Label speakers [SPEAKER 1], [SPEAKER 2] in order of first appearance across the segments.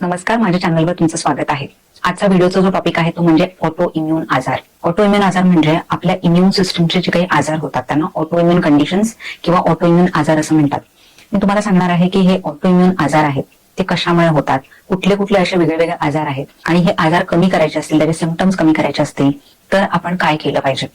[SPEAKER 1] नमस्कार माझ्या चॅनलवर तुमचं स्वागत आहे. आजचा व्हिडिओचा जो टॉपिक आहे तो म्हणजे ऑटो इम्युन आजार. ऑटो इम्युन आजार म्हणजे आपल्या इम्युन सिस्टमचे जे काही आजार होतात त्यांना ऑटो इम्युन कंडिशन्स किंवा ऑटो इम्युन आजार असं म्हणतात. मी तुम्हाला सांगणार आहे की हे ऑटो इम्युन आजार आहेत ते कशामुळे होतात? कुठले कुठले असे वेगवेगळे आजार आहेत? आणि हे आजार कमी करायचे असतील त्याचे सिमटम्स कमी करायचे असतील तर आपण काय केलं पाहिजे?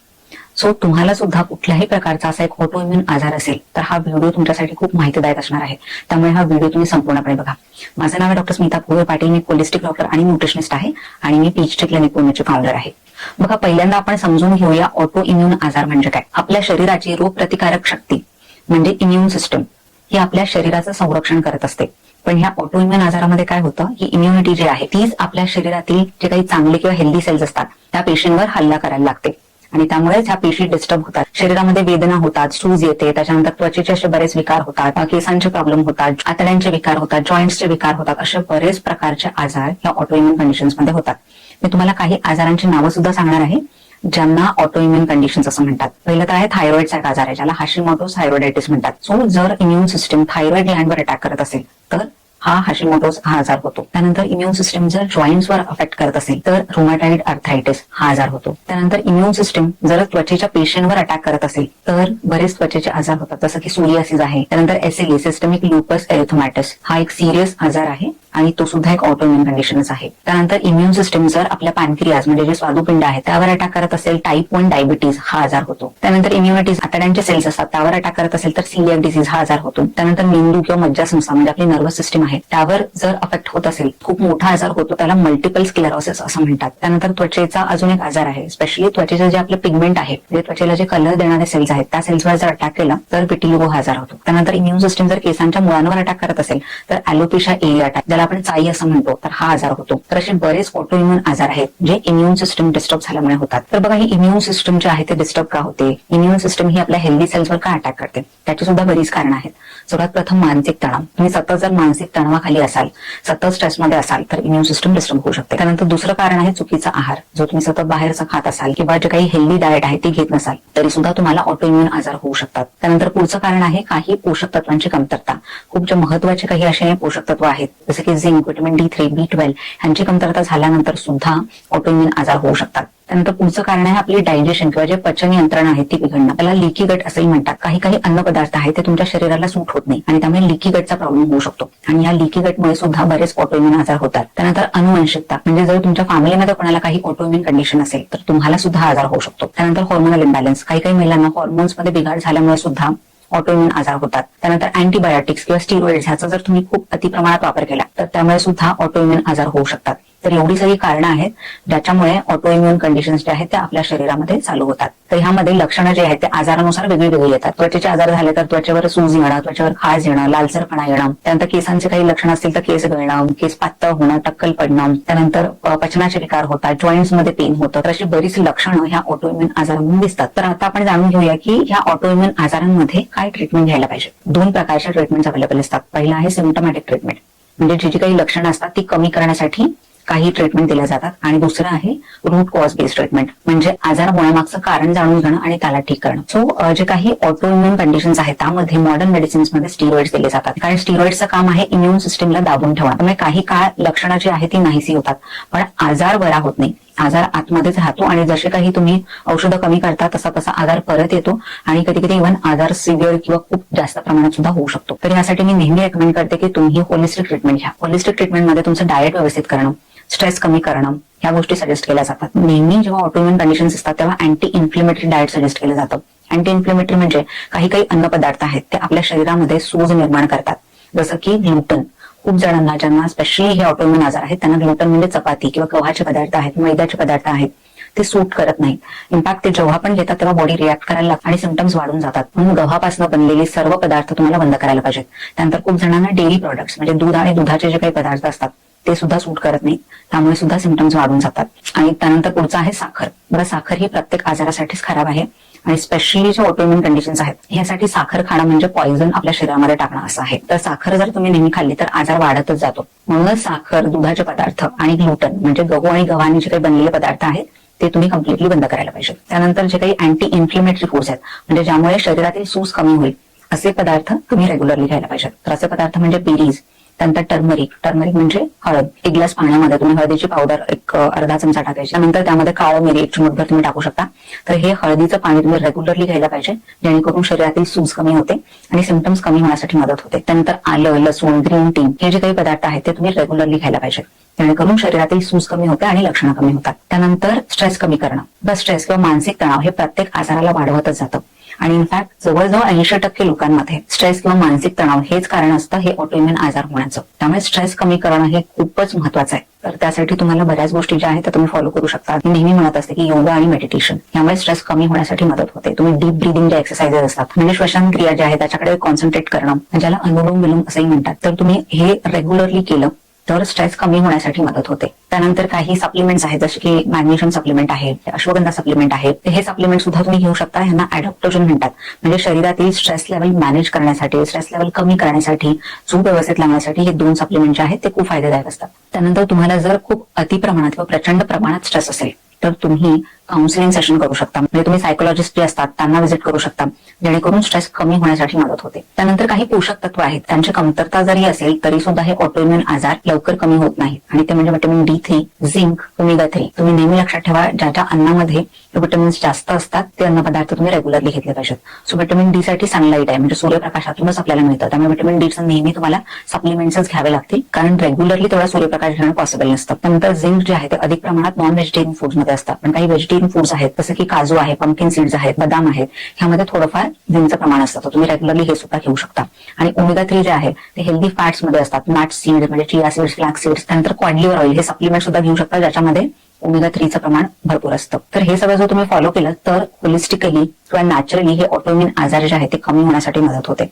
[SPEAKER 1] सो तुम्हाला सुद्धा कुठल्याही प्रकारचा असा एक ऑटो इम्युन आजार असेल तर हा व्हिडिओ तुमच्यासाठी खूप माहितीदायक असणार आहे. त्यामुळे हा व्हिडिओ तुम्ही संपूर्णपणे बघा. माझं नाव आहे डॉक्टर स्मिता भोवे पाटील मी पोलिस्टिक डॉक्टर आणि न्यूट्रिशनिस्ट आहे आणि मी पीएचडी क्लिनिक पुण्याचे फाउंडर आहे. बघा पहिल्यांदा आपण समजून घेऊया ऑटो इम्युन आजार म्हणजे काय? आपल्या शरीराची रोगप्रतिकारक शक्ती म्हणजे इम्युन सिस्टम ही आपल्या शरीराचं संरक्षण करत असते. पण ह्या ऑटो इम्युन आजारामध्ये काय होतं? ही इम्युनिटी जी आहे तीच आपल्या शरीरातील जे काही चांगले किंवा हेल्दी सेल्स असतात त्या पेशींवर हल्ला करायला लागते. आणि त्यामुळेच ह्या पेशी डिस्टर्ब होतात. शरीरामध्ये वेदना होतात सूज येते त्याच्यानंतर त्वचेचे असे बरेच विकार होतात केसांचे प्रॉब्लेम होतात आतड्यांचे विकार होतात जॉईंट्सचे विकार होतात असे बरेच प्रकारचे आजार या ऑटोइम्युन कंडिशन्समध्ये होतात. मी तुम्हाला काही आजारांची नावं सुद्धा सांगणार आहे ज्यांना ऑटोइम्युन कंडिशन्स असं म्हणतात. पहिलं तर आहे थायरॉइड सारखा आजार आहे ज्याला हाशिमोटोस थायरॉइडायटिस म्हणतात. सो जर इम्युन सिस्टम थायरॉइड ग्लँडवर अटॅक करत असेल तर हा हाशिमोटोस हा आजार होतो. त्यानंतर इम्युन सिस्टम जर जॉईंट्सवर अफेक्ट करत असेल तर रुमॅटाइड अर्थायटिस हा आजार होतो. त्यानंतर इम्युन सिस्टम जर त्वचेच्या पेशींवर अटॅक करत असेल तर बरेच त्वचेचे आजार होतात. जसं की सूर्यासिस आहे. त्यानंतर एसएलई सिस्टमिक लुपस एरिथोमॅटिस हा एक सिरियस आजार आहे. आणि तो सुद्धा एक ऑटोइम्युन कंडिशनच आहे. त्यानंतर इम्युन सिस्टम जर आपल्या पॅनक्रियाज म्हणजे जे स्वादुपिंड आहे त्यावर अटॅक करत असेल टाईप वन डायबिटीज हा आजार होतो. त्यानंतर इम्युनिटीज आतड्यांचे सेल्स असतात त्यावर अटॅक करत असेल तर सिलियक डिसीज हा आजार होतो. त्यानंतर मेंदू किंवा मज्जासंस्था म्हणजे आपली नर्वस सिस्टम आहे त्यावर जर अफेक्ट होत असेल खूप मोठा आजार होतो त्याला मल्टिपल स्क्लेरोसिस असं म्हणतात. त्यानंतर त्वचेचा अजून एक आजार आहे स्पेशली त्वचेचे जे आपले पिगमेंट आहे जे त्वचेला जे कलर देणारे सेल्स आहेत त्या सेल्सवर जर अटॅक केला तर पिटिलिगो हा आजार होतो. त्यानंतर इम्युन सिस्टम जर केसांच्या मुळांवर अटॅक करत असेल तर अॅलोपेशा एरिया अटॅक ज्याला आपण चाई असं म्हणतो तर हा आजार होतो. तर असे बरेच ऑटो इम्युन आजार आहेत जे इम्युन सिस्टम डिस्टर्ब झाल्यामुळे होतात. तर बघा ही इम्युन सिस्टम जे आहे ते डिस्टर्ब का होते? इम्युन सिस्टम ही आपल्या हेल्दी सेल्सवर का अटॅक करते? त्याची सुद्धा बरीच कारण आहेत. सगळ्यात प्रथम मानसिक तणाव. तुम्ही सतत जर मानसिक तणावाखाली असाल सतत स्ट्रेसमध्ये असाल तर इम्युन सिस्टम डिस्टर्ब होऊ शकते. त्यानंतर दुसरं कारण आहे चुकीचा आहार. जो तुम्ही सतत बाहेरचा खात असाल किंवा जे काही हेल्दी डाएट आहे ते घेत नसाल तरी सुद्धा तुम्हाला ऑटो इम्युन आजार होऊ शकतात. त्यानंतर पुढचं कारण आहे काही पोषक तत्वांची कमतरता. खूप जे महत्त्वाचे काही असे पोषक तत्व आहेत जसं की zinc vitamin D three B twelve यांची कमतरता झाल्यानंतर सुद्धा ऑटोइम्युन आजार होऊ शकतात. त्यानंतर पुढचं कारण आहे आपली डायजेशन किंवा जे पचन यंत्रणा आहे ती बिघडणं. त्याला लिकी गट असंही म्हणतात. काही काही अन्न पदार्थ आहेत ते तुमच्या शरीराला सूट होत नाही आणि त्यामुळे लिकी गटचा प्रॉब्लेम होऊ शकतो. आणि या लिकी गटमुळे सुद्धा बरेच ऑटोइम्युन आजार होतात. त्यानंतर अनुवंशिकता. म्हणजे जर तुमच्या फॅमिलीमध्ये कोणाला काही ऑटोइम्युन कंडिशन असेल तर तुम्हाला सुद्धा आजार होऊ शकतो. त्यानंतर हॉर्मोनल इम्बॅलन्स काही काही महिलांना हॉर्मोन्समध्ये बिघाड झाल्यामुळे सुद्धा ऑटोइम्युन आजार होतात. त्यानंतर अँटीबायोटिक्स किंवा स्टिरॉइड ह्याचा जर तुम्ही खूप अतिप्रमाणात वापर केला तर त्यामुळे सुद्धा ऑटोइम्युन आजार होऊ शकतात. तर एवढी सगळी कारणं आहेत ज्याच्यामुळे ऑटोइम्युन कंडिशन्स जे आहेत ते आपल्या शरीरामध्ये चालू होतात. तर ह्यामध्ये लक्षणं जे आहेत ते आजारानुसार वेगळी वेगळी येतात. त्वचेचे आजार झाले तर त्वचेवर सूज येणं त्वचेवर खाज येणं लालसरपणा येणं त्यानंतर केसांचे काही लक्षण असतील तर केस गळणं केस पातळ होणं टक्कल पडणं त्यानंतर पचनाचे विकार होतात जॉईंट्समध्ये पेन होतं तर अशी बरीच लक्षणं ह्या ऑटोइम्युन आजारांमध्ये दिसतात. तर आता आपण जाणून घेऊया की ह्या ऑटोइम्युन आजारांमध्ये काय ट्रीटमेंट घ्यायला पाहिजे. दोन प्रकारच्या ट्रीटमेंट अवेलेबल असतात. पहिला आहे सिम्टमॅटिक ट्रीटमेंट म्हणजे जी जी काही लक्षणं असतात ती कमी करण्यासाठी काही ट्रीटमेंट दिल्या जातात. आणि दुसरं आहे रूट कॉज बेस्ड ट्रीटमेंट म्हणजे आजार होण्यामागचं कारण जाणून घेणं आणि त्याला ठीक करणं. सो जे काही ऑटो इम्युन कंडिशन्स आहेत त्यामध्ये मॉडर्न मेडिसिन्समध्ये दिले जातात. कारण स्टिरॉइडचं काम आहे इम्युन सिस्टीमला दाबून ठेवणं. त्यामुळे काही काळ लक्षणं जी आहे ती नाहीशी होतात. पण आजार बरा होत नाही. आजार आतमध्येच राहतो आणि जसे काही तुम्ही औषधं कमी करता तसा तसा आजार परत येतो. आणि कधी कधी इव्हन आजार सिव्हिअर किंवा खूप जास्त प्रमाणात सुद्धा होऊ शकतो. तर यासाठी मी नेहमी रेकमेंड करते की तुम्ही होलिस्टिक ट्रीटमेंट घ्या. होलिस्टिक ट्रीटमेंटमध्ये तुमचं डाएट व्यवस्थित करणं. स्ट्रेस कमी करणं ह्या गोष्टी सजेस्ट केल्या जातात. नेहमी जेव्हा ऑटोमिन कंडिशन्स असतात तेव्हा अँटी इन्फ्लेमेटरी डाएट सजेस्ट केलं जातं. अँटी इन्फ्लेमेटरी म्हणजे काही काही अन्नपदार्थ आहेत ते आपल्या शरीरामध्ये सूज निर्माण करतात. जसं की ग्लुटन खूप जणांना ज्यांना स्पेशली हे ऑटोमिन आजार आहेत त्यांना ग्लुटन म्हणजे चपाती किंवा गव्हाचे पदार्थ आहेत मैद्याचे पदार्थ आहेत ते सूट करत नाहीत. इम्पॅक्ट ते जेव्हा पण घेतात तेव्हा बॉडी रिॲक्ट करायला लागतात आणि सिमटम्स वाढून जातात. म्हणून गव्हापासून बनलेले सर्व पदार्थ तुम्हाला बंद करायला पाहिजेत. त्यानंतर खूप जणांना डेअरी प्रॉडक्ट्स म्हणजे दूध आणि दुधाचे जे काही पदार्थ असतात ते सुद्धा सूट करत नाही त्यामुळे सुद्धा सिमटम्स वाढून जातात. आणि त्यानंतर पुढचं आहे साखर. बरं साखर ही प्रत्येक आजारासाठीच खराब आहे. आणि स्पेशली जे ऑटोइम्युन कंडिशन्स आहेत यासाठी साखर खाणं म्हणजे पॉइझन आपल्या शरीरामध्ये टाकणं असं आहे. तर साखर जर तुम्ही नेहमी खाल्ली तर आजार वाढतच जातो. म्हणूनच साखर दुधाचे पदार्थ आणि ग्लुटन म्हणजे गहू आणि गव्हाने जे काही बनलेले पदार्थ आहेत ते तुम्ही कम्प्लिटली बंद करायला पाहिजे. त्यानंतर जे काही अँटी इन्फ्लेमेटरी फूड्स आहेत म्हणजे ज्यामुळे शरीरातील सूज कमी होईल असे पदार्थ तुम्ही रेग्युलरली घ्यायला पाहिजेत तर असे पदार्थ म्हणजे बेरीज त्यानंतर टर्मरिक टर्मरिक म्हणजे हळद. एक ग्लास पाण्यामध्ये तुम्ही हळदीची पावडर एक अर्धा चमचा टाकायची. त्यानंतर त्यामध्ये काळं मिरी एक चिमूटभर तुम्ही टाकू शकता. तर हे हळदीचं पाणी तुम्ही रेग्युलरली घ्यायला पाहिजे. जेणेकरून शरीरातील सूज कमी होते आणि सिमटम्स कमी होण्यासाठी मदत होते. त्यानंतर आलं लसूण ग्रीन टी हे जे काही पदार्थ आहेत ते तुम्ही रेग्युलरली घ्यायला पाहिजे. जेणेकरून शरीरातील सूज कमी होते आणि लक्षणं कमी होतात. त्यानंतर स्ट्रेस कमी करणं. बस स्ट्रेस किंवा मानसिक तणाव हे प्रत्येक आजाराला वाढवतच जातं. आणि इनफॅक्ट जवळजवळ ऐंशी टक्के लोकांमध्ये स्ट्रेस किंवा मानसिक तणाव हेच कारण असतं हे ऑटोइम्युन आजार होण्याचं. त्यामुळे स्ट्रेस कमी करणं हे खूपच महत्वाचं आहे. तर त्यासाठी तुम्हाला बऱ्याच गोष्टी ज्या आहेत त्या तुम्ही फॉलो करू शकता. मी नेहमी म्हणत असते की योगा आणि मेडिटेशन यामुळे स्ट्रेस कमी होण्यासाठी मदत होते. तुम्ही डीप ब्रिदिंग ज्या एक्सरसाइजेस असतात म्हणजे श्वसन क्रिया ज्या आहेत त्याच्याकडे कॉन्सन्ट्रेट करणं ज्याला अनुलोम विलोम असंही म्हणतात. तर तुम्ही हे रेग्युलरली केलं तर स्ट्रेस कमी होण्यासाठी मदत होते. त्यानंतर काही सप्लिमेंट्स आहेत जसे की मॅग्नेशियम सप्लिमेंट आहे अश्वगंधा सप्लिमेंट आहे. हे सप्लिमेंट सुद्धा तुम्ही घेऊ शकता. यांना अडॅप्टोजन म्हणतात. म्हणजे शरीरातील स्ट्रेस लेवल मॅनेज करण्यासाठी स्ट्रेस लेवल कमी करण्यासाठी झोप व्यवस्थित लावण्यासाठी हे दोन सप्लिमेंट जे आहेत ते खूप फायदेदायक असतात. त्यानंतर तुम्हाला जर खूप अतिप्रमाणात किंवा प्रचंड प्रमाणात स्ट्रेस असेल तर तुम्ही काउन्सिलिंग सेशन करू शकता. म्हणजे तुम्ही सायकोलॉजिस्ट जे असतात त्यांना व्हिजिट करू शकता. जेणेकरून स्ट्रेस कमी होण्यासाठी मदत होते. त्यानंतर काही पोषक तत्व आहेत. त्यांची कमतरता जरी असेल तरी सुद्धा हे ऑटोइम्युन आजार लवकर कमी होत नाहीत. आणि ते म्हणजे vitamin D three zinc omega three तुम्ही नेहमी लक्षात ठेवा ज्या ज्या अन्नामध्ये विटॅमिन्स जास्त असतात ते अन्नपदार्थ तुम्ही रेग्युलरली घेतले पाहिजेत. सो व्हिटॅमिन डी साठी सनलाईट आहे. म्हणजे सूर्यप्रकाशातूनच आपल्याला मिळतं. त्यामुळे व्हिटॅमिन डी नेहमी तुम्हाला सप्लिमेंट्स घ्यावे लागतील. कारण रेग्युलरली तेवढा सूर्यप्रकाश घेणं पॉसिबल नसतं. त्यानंतर झिंक जे आहे ते अधिक प्रमाणात नॉन व्हेजिटेरियन फूडमध्ये असतात. पण काही व्हेजिटेरियन फूड्स आहेत जसं की काजू आहे पंकिन सीड्स आहेत बदाम आहेत ह्यामध्ये थोडंफार झिंकचं प्रमाण असतं. तर तुम्ही रेग्युलरली हे सुद्धा घेऊ शकता. आणि ओमेगा थ्री जे आहे ते हेल्दी फॅट्समध्ये असतात. नट सीड म्हणजे चिया सीड्स फ्लॅक्स सीड्स त्यानंतर कॉडलिव्हर ऑइल हे सप्लिमेंट सुद्धा घेऊ शकता ज्याच्यामध्ये ओमेगा थ्रीचं प्रमाण भरपूर असतं. तर हे सगळं जर तुम्ही फॉलो केलं तर होलिस्टिकली किंवा नॅचरली हे ऑटोमिन आजार जे आहेत ते कमी होण्यासाठी मदत होते.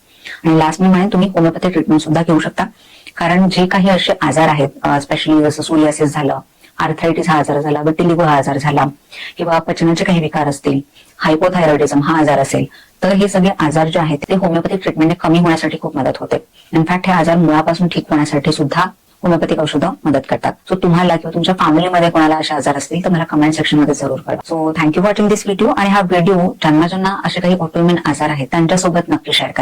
[SPEAKER 1] आणि लास्ट मी म्हणेन तुम्ही होमिओपॅथी ट्रीटमेंट सुद्धा घेऊ शकता. कारण जे काही असे आजार आहेत स्पेशली जसं सोलियासिस झालं आर्थरायटिस हा आजार झाला विटिलिगो हा आजार झाला किंवा पचनाचे काही विकार असतील हायपोथायरॉइडिझम हा आजार असेल तर हे सगळे आजार जे आहेत ते होमिओपॅथिक ट्रीटमेंटने कमी होण्यासाठी खूप मदत होते. इनफॅक्ट हे आजार मुळापासून ठीक होण्यासाठी सुद्धा होमिओपॅथिक औषधं मदत करतात. सो तुम्हाला किंवा तुमच्या फॅमिलीमध्ये कोणाला असे आजार असतील तर मला कमेंट सेक्शनमध्ये जरूर कळवा. So thank you watching this video आणि हा व्हिडिओ ज्यांना ज्यांना असे काही ऑटोमिन आजार आहेत त्यांच्यासोबत नक्की शेअर करा.